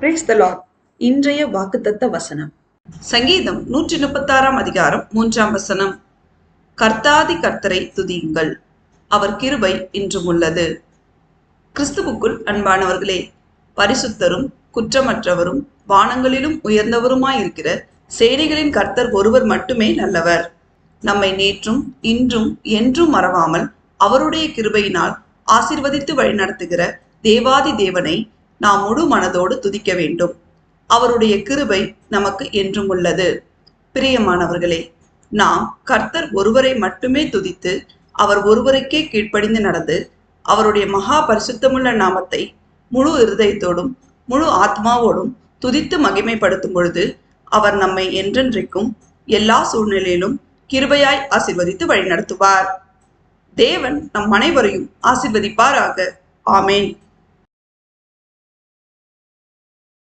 Brace த Lord இன்றைய வாக்குத்தத்த வசனம். சங்கீதம் நூற்றி முப்பத்தாறாம் அதிகாரம் மூன்றாம் வசனம். கர்த்தாதி கர்த்தரை துதியுங்கள். அவர் கிருபை இன்றும் உள்ளது. கிறிஸ்துவுக்குள் அன்பானவர்களே பரிசுத்தரும் குற்றமற்றவரும் வானங்களிலும் உயர்ந்தவருமாயிருக்கிற சேனைகளின் கர்த்தர் ஒருவர் மட்டுமே நல்லவர். நம்மை நேற்றும் இன்றும் என்றும் மறவாமல் அவருடைய கிருபையினால் ஆசிர்வதித்து வழிநடத்துகிற தேவாதி தேவனை நாம் முழு மனதோடு துதிக்க வேண்டும். அவருடைய கிருபை நமக்கு என்றும் உள்ளது. பிரியமானவர்களே நாம் கர்த்தர் ஒருவரை மட்டுமே துதித்து அவர் ஒருவருக்கே கீழ்ப்படிந்து நடந்து அவருடைய மகா பரிசுத்தமுள்ள நாமத்தை முழு இருதயத்தோடும் முழு ஆத்மாவோடும் துதித்து மகிமைப்படுத்தும் பொழுது அவர் நம்மை என்றென்றைக்கும் எல்லா சூழ்நிலையிலும் கிருபையாய் ஆசிர்வதித்து வழிநடத்துவார். தேவன் நம் அனைவரையும் ஆசிர்வதிப்பாராக. ஆமேன்.